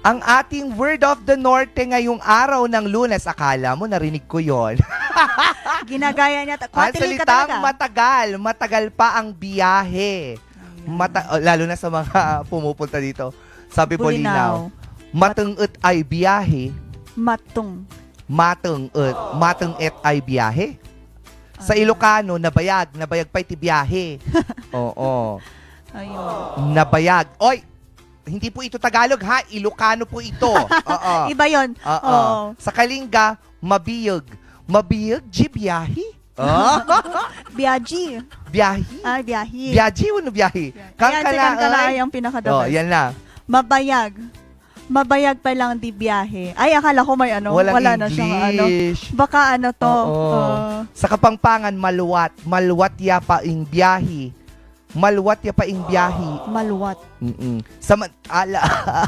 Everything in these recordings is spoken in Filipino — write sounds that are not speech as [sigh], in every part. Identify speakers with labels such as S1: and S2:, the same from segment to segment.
S1: Ang ating word of the Norte ngayong araw ng lunes, akala mo narinig ko yon. [laughs]
S2: Ginagaya niya.
S1: Ang
S2: Kwatilig ka
S1: salitang
S2: talaga.
S1: matagal, matagal pa ang biyahe. Mata- oh, lalo na sa mga [laughs] pumupunta dito. Sabi Bolinaw, mateng-et ay biyahe,
S2: Matong.
S1: mateng-et, mateng-et ay biyahe. Sa Ilocano, nabayag, nabayag pa iti biyahe. [laughs] Oo.
S2: Ayun.
S1: Nabayag. Oy, hindi po ito Tagalog ha, Ilocano po ito. [laughs] Oo.
S2: Iba yun.
S1: Oo.
S2: Oo.
S1: Sa Kalinga, mabiyag. Mabiyag, di biyahe. Oh. [laughs]
S2: Biyaji.
S1: biyahe.
S2: Ay, biyahi.
S1: Biyahe o no biyahe?
S2: Ayan, si
S1: Kangkala.
S2: Kankala
S1: ay.
S2: ang pinaka-the
S1: Oh, yan na.
S2: Mabayag. Mabayag pa lang di biyahe. Ay, akala ko may ano.
S1: Walang
S2: wala na siyang ano.
S1: English.
S2: Baka ano to.
S1: Oo.
S2: uh,
S1: Sa Kapampangan, maluwat. Maluwat ya pa ing biyahe. Maluwat ya pa ing biyahe.
S2: maluwat.
S1: Mm-mm. Sa man, ala.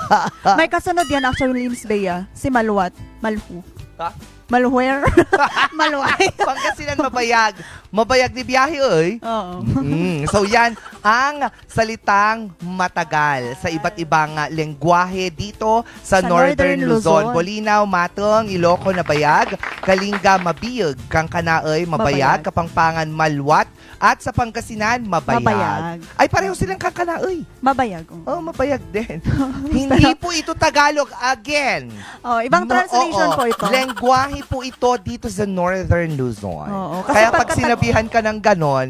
S1: [laughs]
S2: May kasunod yan actually, Lims Bea. Si Maluwat. Malhu.
S1: Ha?
S2: Malhuer. [laughs] Maluway.
S1: Pangasinan mabayag. Mabayag ni biyahe, oy.
S2: Oo.
S1: Mm, so yan ang salitang matagal sa iba't ibang uh, lengguwahe dito sa,
S2: Sa
S1: Northern,
S2: Northern
S1: Luzon.
S2: Luzon.
S1: Bolinaw, Matong, Iloco, Nabayag, Kalinga, Mabiyag, Kangkanaoy, Mabayag,
S2: Mabayag.
S1: Kapampangan, Malwat, at sa Pangasinan, Mabayag.
S2: Mabayag.
S1: Ay, pareho silang Kangkanaoy.
S2: Mabayag.
S1: Oh, mabayag din. [laughs] Hindi po ito Tagalog again.
S2: Oh, ibang translation po ito.
S1: Po ito dito sa Northern Luzon.
S2: Oo, kasi
S1: Kaya pag
S2: pagkatag-
S1: sinabihan ka ng ganon,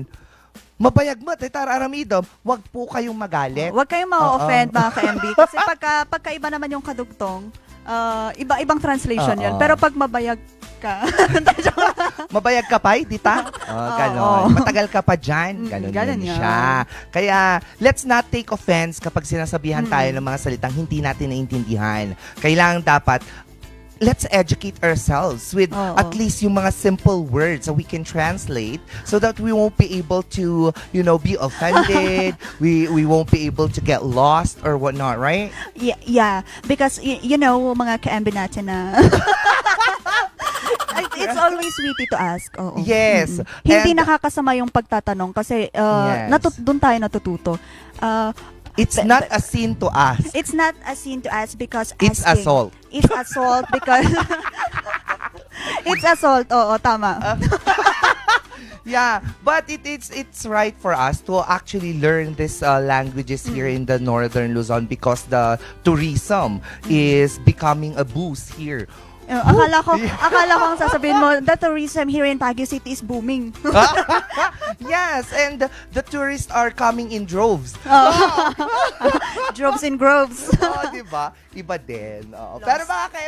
S1: mabayag mo, Tetar Aramidom, wag po kayong magalit.
S2: Huwag kayong ma-offend mga ka-MB. Kasi [laughs] pagka, pagkaiba naman yung kadugtong, ah, iba-ibang translation
S1: Oo.
S2: yun. Pero pag mabayag ka, [laughs]
S1: Mabayag ka pa, dita? Oh, ganon.
S2: Oo.
S1: Matagal ka pa dyan.
S2: Mm,
S1: Ganon,
S2: ganon
S1: yun
S2: yan.
S1: siya. Kaya, let's not take offense kapag sinasabihan
S2: Mm.
S1: tayo ng mga salitang hindi natin naiintindihan. Kailangan dapat, let's educate ourselves with
S2: Oo.
S1: at least yung mga simple words that we can translate so that we won't be able to, you know, be offended. [laughs] we we won't be able to get lost or whatnot, right?
S2: yeah, yeah, because y- you know, mga ka-MB natin na [laughs] It- It's always witty to ask. Oo.
S1: Yes.
S2: Mm-mm. Hindi
S1: And-
S2: nakakasama yung pagtatanong kasi uh,
S1: Yes.
S2: natut- doon tayo natututo. Uh,
S1: It's
S2: But-
S1: not a sin to ask.
S2: it's not a sin to ask because
S1: It's
S2: asking.
S1: assault.
S2: It's assault because [laughs] it's assault. Oo, tama. [laughs]
S1: Yeah, but it, it's it's right for us to actually learn these uh, languages here in the northern Luzon because the tourism is becoming a boost here.
S2: Uh, akala ko, akala ko ang sasabihin mo, the tourism here in Baguio City is booming. [laughs]
S1: yes, and the, the tourists are coming in droves. [laughs]
S2: Droves and groves.
S1: oh, di ba? Iba din. Oo. Pero mga ka